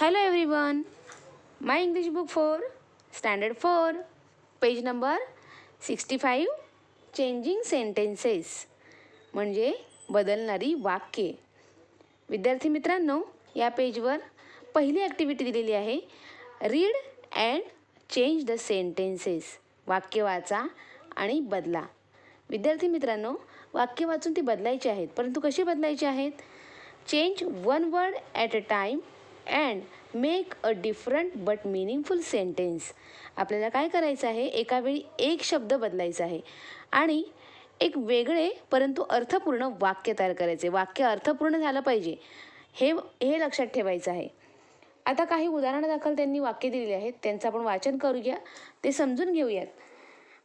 Hello everyone. My English book for Standard 4, page number 65, Changing Sentences म्हणजे बदलणारी वाक्ये. विद्यार्थी मित्रांनो या पेजवर पहिली ॲक्टिव्हिटी दिलेली आहे read and change the sentences वाक्य वाचा आणि बदला विद्यार्थी मित्रांनो वाक्य वाचून ती बदलायची आहेत परंतु कशी बदलायची आहेत change one word at a time and make a different but meaningful sentence आपल्याला काय करायचं आहे? एका वेळी एक शब्द बदलायचा आहे. आणि एक वेगळे परंतु अर्थपूर्ण वाक्य तयार करायचे. वाक्य अर्थपूर्ण झालं पाहिजे. हे हे लक्षात ठेवायचं आहे. आता काही उदाहरणादाखल त्यांनी वाक्य दिलेली आहेत. त्यांचं आपण वाचन करूया. ते समजून घेऊयात.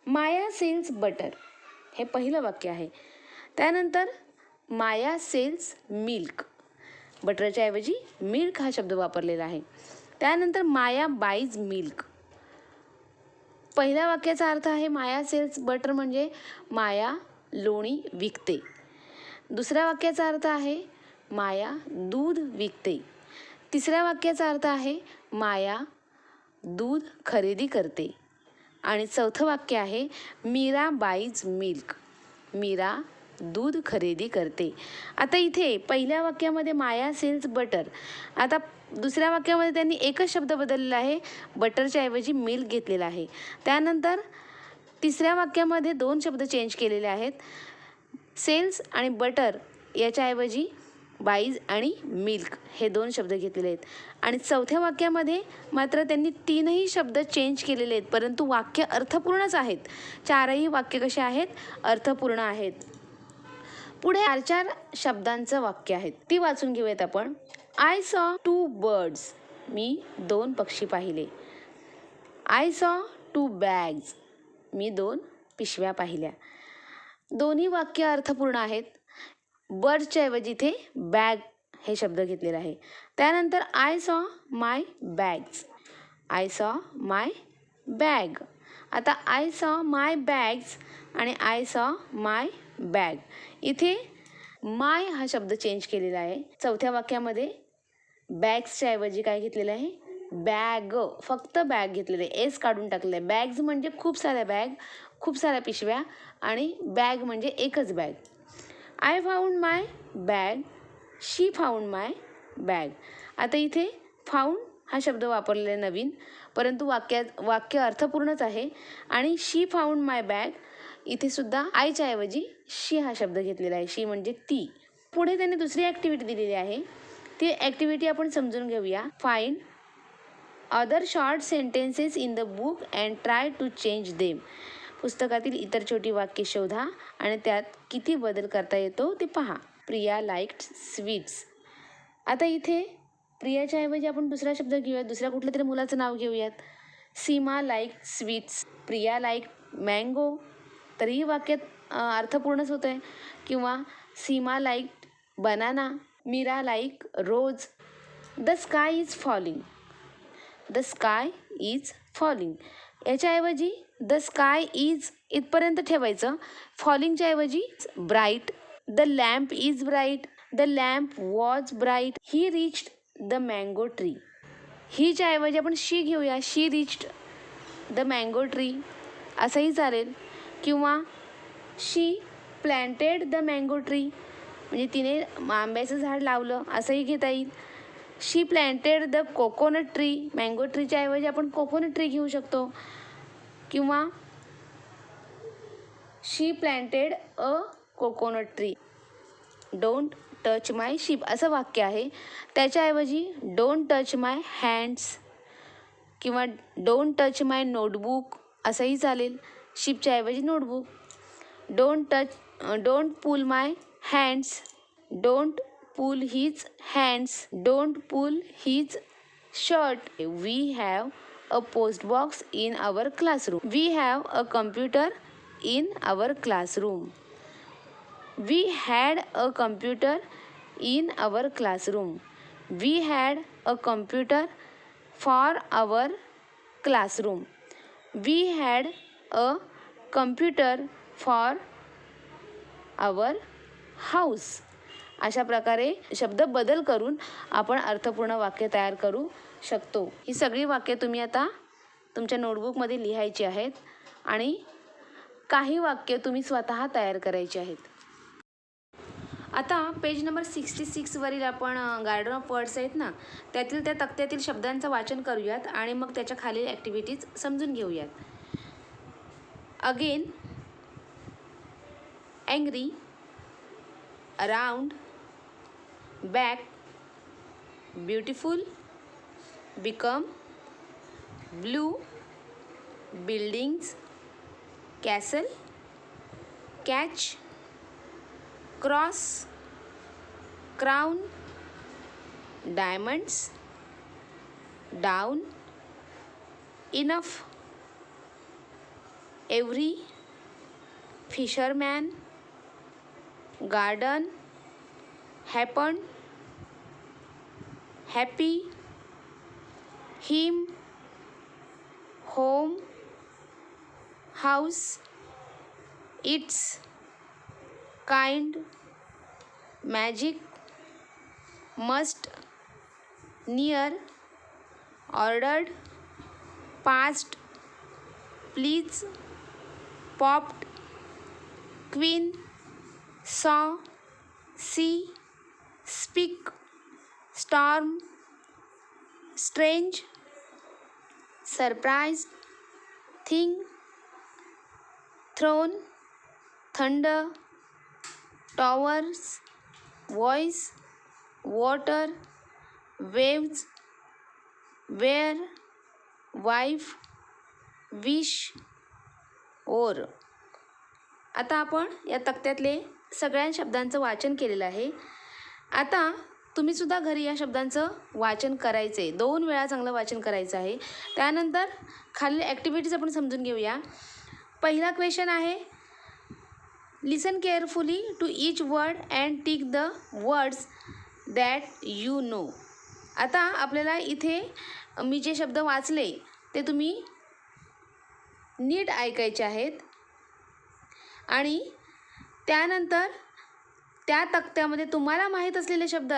Maya sells butter. हे पहिलं वाक्य आहे. त्यानंतर माया सेल्स मिल्क. बटरच्या ऐवजी मिल्क हा शब्द वापरलेला आहे. त्यानंतर माया बाईज मिल्क. पहिल्या वाक्याचा अर्थ आहे माया सेल्स बटर म्हणजे माया लोणी विकते. दुसऱ्या वाक्याचा अर्थ आहे माया दूध विकते. तिसऱ्या वाक्याचा अर्थ आहे माया दूध खरेदी करते. आणि चौथं वाक्य आहे मीरा बाईज मिल्क. मीरा दूध खरेदी करते. आता इथे पहिल्या वाक्यामध्ये माया सेल्स बटर. आता दुसऱ्या वाक्यामध्ये त्यांनी एकच शब्द बदललेला आहे बटरच्या ऐवजी मिल्क घेतलेला आहे. त्यानंतर तिसऱ्या वाक्यामध्ये दोन शब्द चेंज केलेले आहेत. सेल्स आणि बटर याच्याऐवजी बाईज आणि मिल्क हे दोन शब्द घेतलेले आहेत. आणि चौथ्या वाक्यामध्ये मात्र त्यांनी तीनही शब्द चेंज केलेले आहेत परंतु वाक्य अर्थपूर्णच आहेत. चारही वाक्य कसे आहेत? अर्थपूर्ण आहेत. पुढे चार चार शब्दांचं वाक्य आहेत. ती वाचून घेऊयात आपण. आय सॉ टू बर्ड्स मी दोन पक्षी पाहिले. आय सॉ टू बॅग्स मी दोन पिशव्या पाहिल्या. दोन्ही वाक्य अर्थपूर्ण आहेत. बर्डच्या ऐवजी इथे बॅग हे शब्द घेतलेला आहे. त्यानंतर I saw my bags I saw my bag आता आय सॉ माय बॅग्स आणि आय सॉ माय बॅग इथे माय हा शब्द चेंज केलेला आहे. चौथ्या वाक्यामध्ये बॅग्सच्या ऐवजी काय घेतलेलं आहे? बॅग फक्त बॅग घेतलेलं आहे. एस काढून टाकलं आहे. बॅग्स म्हणजे खूप साऱ्या बॅग खूप साऱ्या पिशव्या आणि बॅग म्हणजे एकच bag I found my bag she found my bag आता इथे फाऊंड हा शब्द वापरलेला आहे नवीन परंतु वाक्यात वाक्य अर्थपूर्णच आहे. आणि शी फाऊंड माय बॅग इथे सुद्धा आईच्या ऐवजी शी हा शब्द घेतलेला आहे. शी म्हणजे ती. पुढे त्यांनी दुसरी ॲक्टिव्हिटी दिलेली आहे. ती ॲक्टिव्हिटी आपण समजून घेऊया. Find other short sentences in the book and try to change them पुस्तकातील इतर छोटी वाक्य शोधा आणि त्यात किती बदल करता येतो ते पहा. प्रिया लाईक्ड स्वीट्स आता इथे प्रियाच्या ऐवजी आपण दुसरा शब्द घेऊयात. दुसऱ्या कुठल्या तरी मुलाचं नाव घेऊयात. Seema like sweets Priya like mango तरीही वाक्यात अर्थपूर्णच होतं आहे किंवा Seema like banana Meera like rose. The sky is falling. The sky is falling. याच्याऐवजी the sky is इथपर्यंत ठेवायचं. फॉलिंगच्या ऐवजी bright. The lamp is bright. The lamp was bright. He reached the mango tree. हीच्या ऐवजी आपण she घेऊया. She reached the mango tree. असंही चालेल. किंवा she planted the mango tree. म्हणजे तिने आंब्याचं झाड लावलं असंही घेता येईल. She planted the coconut tree. Mango ट्रीच्या ऐवजी आपण कोकोनट ट्री घेऊ शकतो. किंवा she planted a coconut tree. Don't touch my ship. असं वाक्य आहे. त्याच्याऐवजी डोंट टच माय हँड्स किंवा डोंट टच माय नोटबुक असंही चालेल. शिपच्या ऐवजी notebook don't touch don't pull my hands don't pull his hands don't pull his shirt we have a post box in our classroom we have a computer in our classroom we had a computer in our classroom we had a computer for our classroom we had a computer for our house अशा प्रकारे शब्द बदल करून आपण अर्थपूर्ण वाक्य तयार करू शकतो. ही सगळी वाक्य तुम्ही आता तुमच्या नोटबुकमध्ये लिहायची आहेत आणि काही वाक्य तुम्ही स्वतः तयार करायची आहेत. आता पेज नंबर सिक्स्टी सिक्सवरील आपण गार्डन ऑफ वर्ड्स आहेत ना त्यातील त्या तक्त्यातील शब्दांचं वाचन करूयात आणि मग त्याच्या खालील ॲक्टिव्हिटीज समजून घेऊयात. again angry around back beautiful become blue buildings castle catch cross crown diamonds down enough every fisherman garden happen happy him home house its kind magic must near ordered past please popped, queen, saw, see, speak, storm, strange, surprised, thing, throne, thunder, towers, voice, water, waves, where, wife, wish, or. आता आपण या तक्त्यातले सगळ्या शब्दांचं वाचन केलेलं आहे. आता तुम्हीसुद्धा घरी या शब्दांचं वाचन करायचं आहे दोन वेळा चांगलं वाचन करायचं आहे. त्यानंतर खालील ॲक्टिव्हिटीज आपण समजून घेऊया. पहिला क्वेश्चन आहे listen carefully to each word and tick the words that you know आता आपल्याला इथे मी जे शब्द वाचले ते तुम्ही नीट ऐकायचे आहेत. आणि त्यानंतर त्या तक्त्यामध्ये तुम्हाला माहीत असलेले शब्द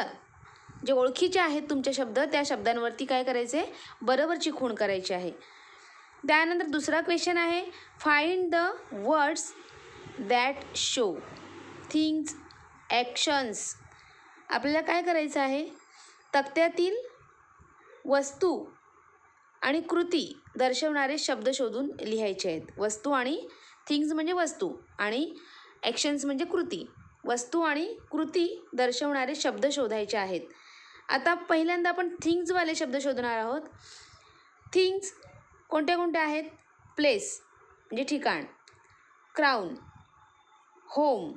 जे ओळखीचे आहेत तुमचे शब्द त्या शब्दांवरती काय करायचे? बरोबरची खूण करायची आहे. त्यानंतर दुसरा क्वेश्चन आहे find the words that show things actions आपल्याला काय करायचं आहे? तक्त्यातील वस्तू आणि कृती दर्शवणारे शब्द शोधून लिहायचे आहेत. वस्तू आणि थिंग्ज म्हणजे वस्तू आणि ॲक्शन्स म्हणजे कृती. वस्तू आणि कृती दर्शवणारे शब्द शोधायचे आहेत. आता पहिल्यांदा आपण थिंग्जवाले शब्द शोधणार आहोत. थिंग्ज कोणत्या कोणत्या आहेत? प्लेस म्हणजे ठिकाण. Crown home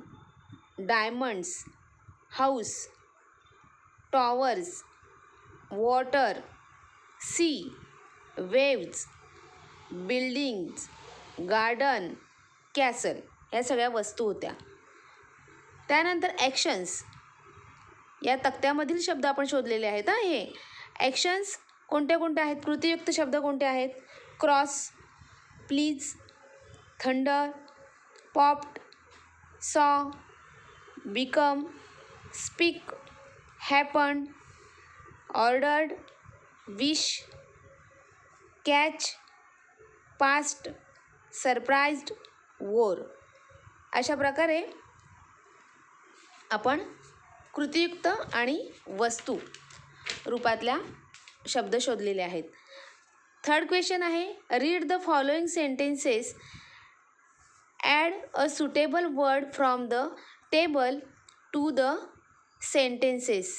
diamonds house towers water sea waves buildings garden castle या सगळ्या वस्तू होत्या. त्यानंतर ॲक्शन्स. या तक्त्यामधील शब्द आपण शोधलेले आहेत हां हे. ॲक्शन्स कोणत्या कोणत्या आहेत? कृतीयुक्त शब्द कोणते आहेत? Cross please thunder popped saw become speak happen ordered wish catch past surprised wore. अशा प्रकारे आपण कृतियुक्त आणि वस्तू रूपातल्या शब्द शोधलेले आहेत. थर्ड क्वेश्चन आहे read the following sentences add a suitable word from the table to the sentences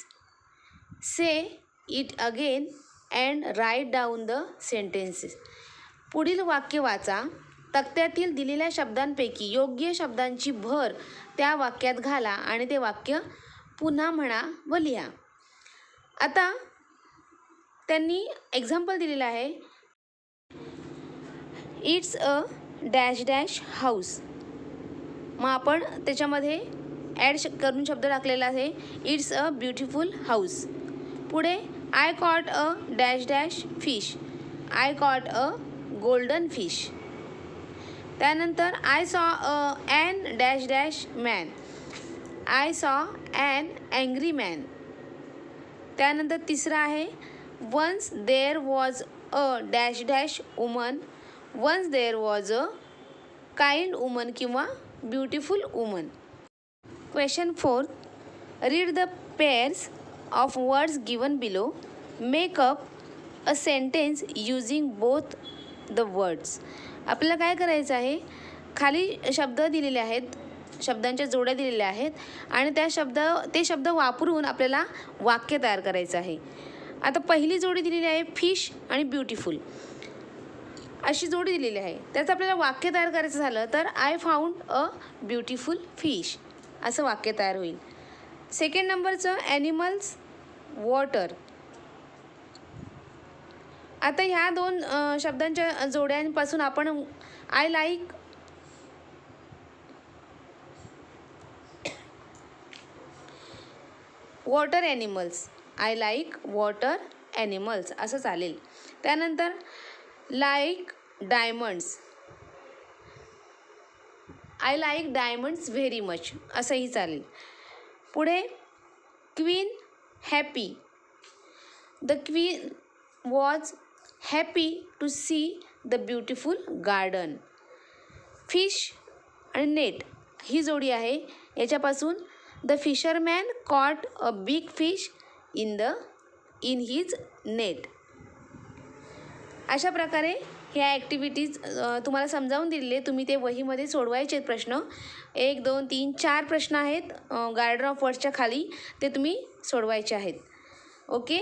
say it again and write down the sentences पुढील वाक्य वाचा. तक्त्यातील दिलेल्या शब्दांपैकी योग्य शब्दांची भर त्या वाक्यात घाला आणि ते वाक्य पुन्हा म्हणा व लिहा. आता त्यांनी एक्झाम्पल दिलेलं आहे. It's a dash dash house मग आपण त्याच्यामध्ये ॲड श करून शब्द टाकलेला आहे. इट्स अ ब्युटिफुल हाऊस पुढे I caught a dash dash fish I caught a golden fish त्यानंतर I saw a an dash dash man I saw an angry man त्यानंतर तिसरा आहे once there was a dash dash woman once there was a kind woman किंवा beautiful woman question fourth read the pairs of words given below make up a sentence using both the words आपल्याला काय करायचं आहे? खाली शब्द दिलेले आहेत शब्दांच्या जोड्या दिलेल्या आहेत आणि त्या शब्द ते शब्द वापरून आपल्याला वाक्य तयार करायचं आहे. आता पहिली जोडी दिलेली आहे फिश आणि ब्युटिफुल अशी जोडी दिलेली आहे. त्याचं आपल्याला वाक्य तयार करायचं झालं तर I found a beautiful fish असं वाक्य तयार होईल. सेकंड नंबरचं ॲनिमल्स वॉटर आता ह्या दोन शब्दांच्या जोड्यांपासून आपण I like water animals I like water animals असं चालेल. त्यानंतर like diamonds I like diamonds very much असंही चालेल. पुढे queen happy. The queen was happy to see the beautiful garden. Fish आणि नेट ही जोडी आहे. याच्यापासून the fisherman caught a big fish in the in his net. अशा प्रकारे ह्या ॲक्टिव्हिटीज तुम्हाला समजावून दिलेले. तुम्ही ते वहीमध्ये सोडवायचे आहेत प्रश्न. एक दोन तीन चार प्रश्न आहेत गार्डन ऑफ वर्ड्सच्या खाली. ते तुम्ही सोडवायचे आहेत. ओके